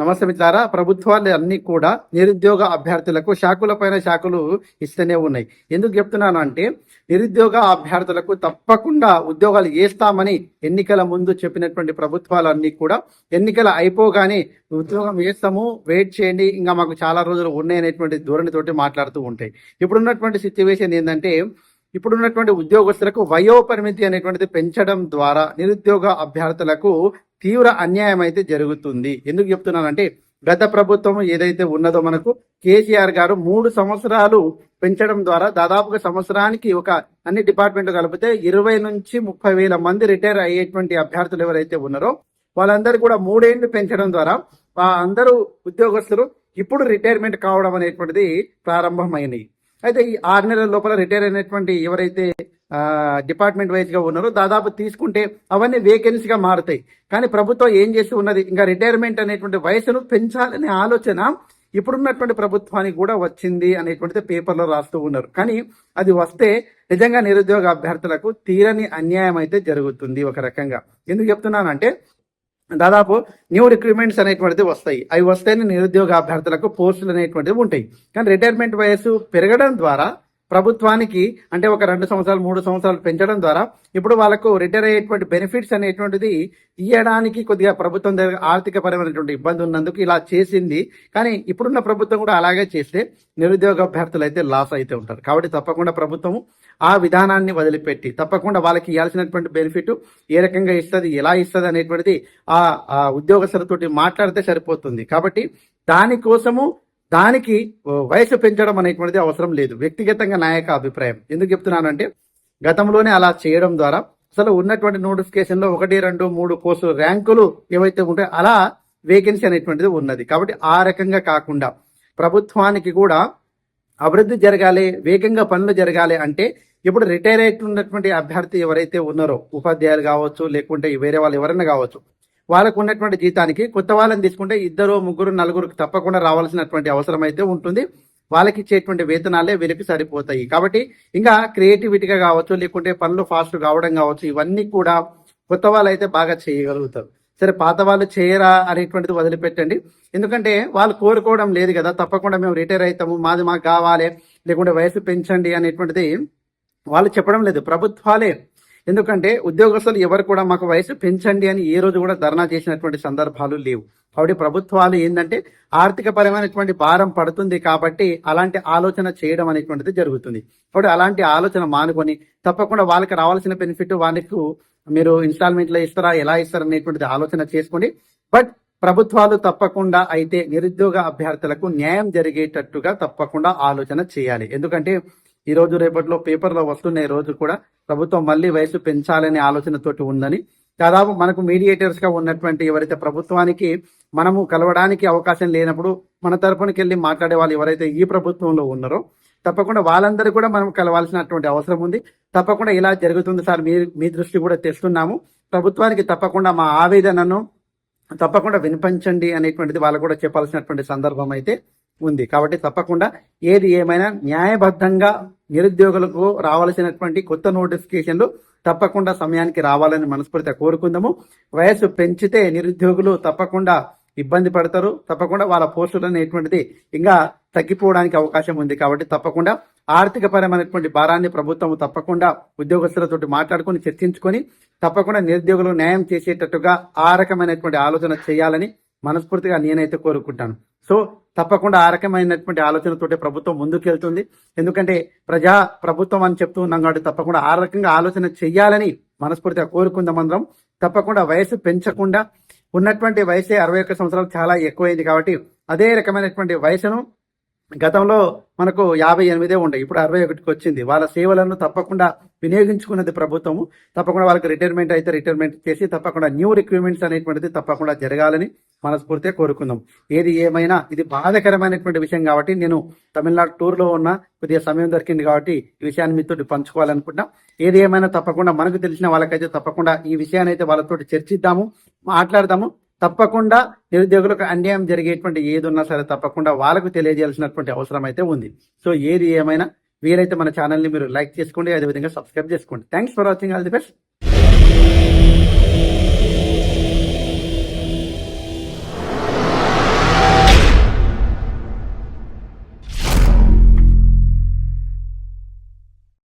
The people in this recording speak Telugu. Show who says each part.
Speaker 1: నమస్తే మిత్రారా. ప్రభుత్వాలు అన్ని కూడా నిరుద్యోగ అభ్యర్థులకు శాఖల పైన శాఖలు ఇస్తూనే ఉన్నాయి. ఎందుకు చెప్తున్నాను అంటే నిరుద్యోగ అభ్యర్థులకు తప్పకుండా ఉద్యోగాలు వేస్తామని ఎన్నికల ముందు చెప్పినటువంటి ప్రభుత్వాలు అన్ని కూడా ఎన్నికలు అయిపోగానే ఉద్యోగం వేస్తాము వెయిట్ చేయండి ఇంకా మాకు చాలా రోజులు ఉన్నాయనేటువంటి ధోరణితోటి మాట్లాడుతూ ఉంటాయి. ఇప్పుడున్నటువంటి సిచ్యువేషన్ ఏంటంటే ఇప్పుడున్నటువంటి ఉద్యోగస్తులకు వయోపరిమితి అనేటువంటిది పెంచడం ద్వారా నిరుద్యోగ అభ్యర్థులకు తీవ్ర అన్యాయం అయితే జరుగుతుంది. ఎందుకు చెప్తున్నానంటే గత ప్రభుత్వం ఏదైతే ఉన్నదో మనకు కేసీఆర్ గారు మూడు సంవత్సరాలు పెంచడం ద్వారా దాదాపుగా సంవత్సరానికి ఒక అన్ని డిపార్ట్మెంట్లు కలిపితే ఇరవై నుంచి ముప్పై వేల మంది రిటైర్ అయ్యేటువంటి అభ్యర్థులు ఎవరైతే ఉన్నారో వాళ్ళందరూ కూడా మూడేళ్ళు పెంచడం ద్వారా అందరూ ఉద్యోగస్తులు ఇప్పుడు రిటైర్మెంట్ కావడం అనేటువంటిది ప్రారంభమైనవి అయితే ఈ ఆరు నెలల లోపల రిటైర్ అయినటువంటి ఎవరైతే డిపార్ట్మెంట్ వైజ్గా ఉన్నారో దాదాపు తీసుకుంటే అవన్నీ వేకెన్సీగా మారుతాయి. కానీ ప్రభుత్వం ఏం చేసి ఉన్నది? ఇంకా రిటైర్మెంట్ అనేటువంటి వయసును పెంచాలనే ఆలోచన ఇప్పుడున్నటువంటి ప్రభుత్వానికి కూడా వచ్చింది అనేటువంటిది పేపర్లో రాస్తూ ఉన్నారు. కానీ అది వస్తే నిజంగా నిరుద్యోగ అభ్యర్థులకు తీరని అన్యాయం అయితే జరుగుతుంది ఒక రకంగా. ఎందుకు చెప్తున్నానంటే దాదాపు న్యూ రిక్రూట్మెంట్స్ అనేటువంటిది వస్తాయి. అవి వస్తేనే నిరుద్యోగ అభ్యర్థులకు పోస్టులు అనేటువంటివి ఉంటాయి. కానీ రిటైర్మెంట్ వయసు పెరగడం ద్వారా ప్రభుత్వానికి అంటే ఒక రెండు సంవత్సరాలు మూడు సంవత్సరాలు పెంచడం ద్వారా ఇప్పుడు వాళ్ళకు రిటైర్ అయ్యేటువంటి బెనిఫిట్స్ అనేటువంటిది ఇవ్వడానికి కొద్దిగా ప్రభుత్వం దగ్గర ఆర్థిక పరమైనటువంటి ఇబ్బంది ఉన్నందుకు ఇలా చేసింది. కానీ ఇప్పుడున్న ప్రభుత్వం కూడా అలాగే చేస్తే నిరుద్యోగ అభ్యర్థులు అయితే లాస్ అయితే ఉంటారు. కాబట్టి తప్పకుండా ప్రభుత్వం ఆ విధానాన్ని వదిలిపెట్టి తప్పకుండా వాళ్ళకి ఇవ్వాల్సినటువంటి బెనిఫిట్ ఏ రకంగా ఇస్తుంది ఎలా ఇస్తుంది అనేటువంటిది ఆ ఉద్యోగస్తులతోటి మాట్లాడితే సరిపోతుంది. కాబట్టి దానికోసము దానికి వయసు పెంచడం అనేటువంటిది అవసరం లేదు. వ్యక్తిగతంగా నాయక అభిప్రాయం. ఎందుకు చెప్తున్నానంటే గతంలోనే అలా చేయడం ద్వారా అసలు ఉన్నటువంటి నోటిఫికేషన్లో ఒకటి రెండు మూడు పోస్టులు ర్యాంకులు ఏవైతే ఉంటాయో అలా వేకెన్సీ అనేటువంటిది ఉన్నది. కాబట్టి ఆ రకంగా కాకుండా ప్రభుత్వానికి కూడా అభివృద్ధి జరగాలి వేగంగా పనులు జరగాలి అంటే ఇప్పుడు రిటైర్ అయినటువంటి అభ్యర్థి ఎవరైతే ఉన్నారో ఉపాధ్యాయులు కావచ్చు లేకుంటే వేరే వాళ్ళు ఎవరైనా కావచ్చు వాళ్ళకు ఉన్నటువంటి జీతానికి కొత్త వాళ్ళని తీసుకుంటే ఇద్దరు ముగ్గురు నలుగురికి తప్పకుండా రావాల్సినటువంటి అవసరం అయితే ఉంటుంది. వాళ్ళకి ఇచ్చేటువంటి వేతనాలే వీరికి సరిపోతాయి. కాబట్టి ఇంకా క్రియేటివిటీగా కావచ్చు లేకుంటే పనులు ఫాస్ట్ కావడం కావచ్చు ఇవన్నీ కూడా కొత్త వాళ్ళు అయితే బాగా చేయగలుగుతారు. సరే పాత వాళ్ళు చేయరా అనేటువంటిది వదిలిపెట్టండి. ఎందుకంటే వాళ్ళు కోరుకోవడం లేదు కదా తప్పకుండా మేము రిటైర్ అవుతాము మాది మాకు కావాలి లేకుంటే వయసు పెంచండి అనేటువంటిది వాళ్ళు చెప్పడం లేదు. ప్రభుత్వాలే ఎందుకంటే ఉద్యోగస్తులు ఎవరు కూడా మాకు వయసు పెంచండి అని ఏ రోజు కూడా ధర్నా చేసినటువంటి సందర్భాలు లేవు. కాబట్టి ప్రభుత్వాలు ఏంటంటే ఆర్థిక పరమైనటువంటి భారం పడుతుంది కాబట్టి అలాంటి ఆలోచన చేయడం అనేటువంటిది జరుగుతుంది. కాబట్టి అలాంటి ఆలోచన మానుకొని తప్పకుండా వాళ్ళకి రావాల్సిన బెనిఫిట్ వాళ్ళకు మీరు ఇన్స్టాల్మెంట్లో ఇస్తారా ఎలా ఇస్తారా అనేటువంటిది ఆలోచన చేసుకోండి. బట్ ప్రభుత్వాలు తప్పకుండా అయితే నిరుద్యోగ అభ్యర్థులకు న్యాయం జరిగేటట్టుగా తప్పకుండా ఆలోచన చేయాలి. ఎందుకంటే ఈ రోజు రేపట్లో పేపర్లో వస్తున్నాయి రోజు కూడా ప్రభుత్వం మళ్ళీ వయసు పెంచాలనే ఆలోచనతోటి ఉందని. దాదాపు మనకు మీడియేటర్స్గా ఉన్నటువంటి ఎవరైతే ప్రభుత్వానికి మనము కలవడానికి అవకాశం లేనప్పుడు మన తరపునకి వెళ్ళి మాట్లాడే వాళ్ళు ఎవరైతే ఈ ప్రభుత్వంలో ఉన్నారో తప్పకుండా వాళ్ళందరూ కూడా మనం కలవాల్సినటువంటి అవసరం ఉంది. తప్పకుండా ఇలా జరుగుతుంది సార్ మీ మీ దృష్టి కూడా తెస్తున్నాము. ప్రభుత్వానికి తప్పకుండా మా ఆవేదనను తప్పకుండా వినిపించండి అనేటువంటిది వాళ్ళు కూడా చెప్పాల్సినటువంటి సందర్భం అయితే ఉంది. కాబట్టి తప్పకుండా ఏది ఏమైనా న్యాయబద్ధంగా నిరుద్యోగులకు రావాల్సినటువంటి కొత్త నోటిఫికేషన్లు తప్పకుండా సమయానికి రావాలని మనస్ఫూర్తిగా కోరుకుందాము. వయసు పెంచితే నిరుద్యోగులు తప్పకుండా ఇబ్బంది పడతారు. తప్పకుండా వాళ్ళ పోస్టులు అనేటువంటిది ఇంకా తగ్గిపోవడానికి అవకాశం ఉంది. కాబట్టి తప్పకుండా ఆర్థిక పరమైనటువంటి భారాన్ని ప్రభుత్వం తప్పకుండా ఉద్యోగస్తులతో మాట్లాడుకొని చర్చించుకొని తప్పకుండా నిరుద్యోగులు న్యాయం చేసేటట్టుగా ఆ రకమైనటువంటి ఆలోచన చేయాలని మనస్ఫూర్తిగా నేనైతే కోరుకుంటాను. సో తప్పకుండా ఆ రకమైనటువంటి ఆలోచనతోటి ప్రభుత్వం ముందుకెళ్తుంది. ఎందుకంటే ప్రజా ప్రభుత్వం అని చెప్తూ ఉన్నాం కాబట్టి తప్పకుండా ఆ రకంగా ఆలోచన చెయ్యాలని మనస్ఫూర్తిగా కోరుకుందాం అందరం. తప్పకుండా వయసు పెంచకుండా ఉన్నటువంటి వయసే అరవై ఒక్క సంవత్సరాలు చాలా ఎక్కువైంది కాబట్టి అదే రకమైనటువంటి వయసును గతంలో మనకు యాభై ఎనిమిదే ఉండే ఇప్పుడు అరవై ఒకటికి వచ్చింది. వాళ్ళ సేవలను తప్పకుండా వినియోగించుకున్నది ప్రభుత్వము. తప్పకుండా వాళ్ళకి రిటైర్మెంట్ అయితే రిటైర్మెంట్ చేసి తప్పకుండా న్యూ రిక్రూట్మెంట్స్ అనేటువంటిది తప్పకుండా జరగాలని మనస్ఫూర్తిగా కోరుకుందాం. ఏది ఏమైనా ఇది బాధకరమైనటువంటి విషయం కాబట్టి నేను తమిళనాడు టూర్లో ఉన్న కొద్దిగా సమయం దొరికింది కాబట్టి ఈ విషయాన్ని మీతో పంచుకోవాలనుకుంటున్నాం. ఏది ఏమైనా తప్పకుండా మనకు తెలిసిన వాళ్ళకైతే తప్పకుండా ఈ విషయాన్ని అయితే వాళ్ళతో చర్చిద్దాము మాట్లాడదాము. తప్పకుండా నిరుద్యోగులకు అన్యాయం జరిగేటువంటి ఏది ఉన్నా సరే తప్పకుండా వాళ్ళకు తెలియజేయాల్సినటువంటి అవసరం అయితే ఉంది. సో ఏది ఏమైనా వీలైతే మన ఛానల్ని మీరు లైక్ చేసుకోండి అదేవిధంగా సబ్స్క్రైబ్ చేసుకోండి. Thanks for watching all the best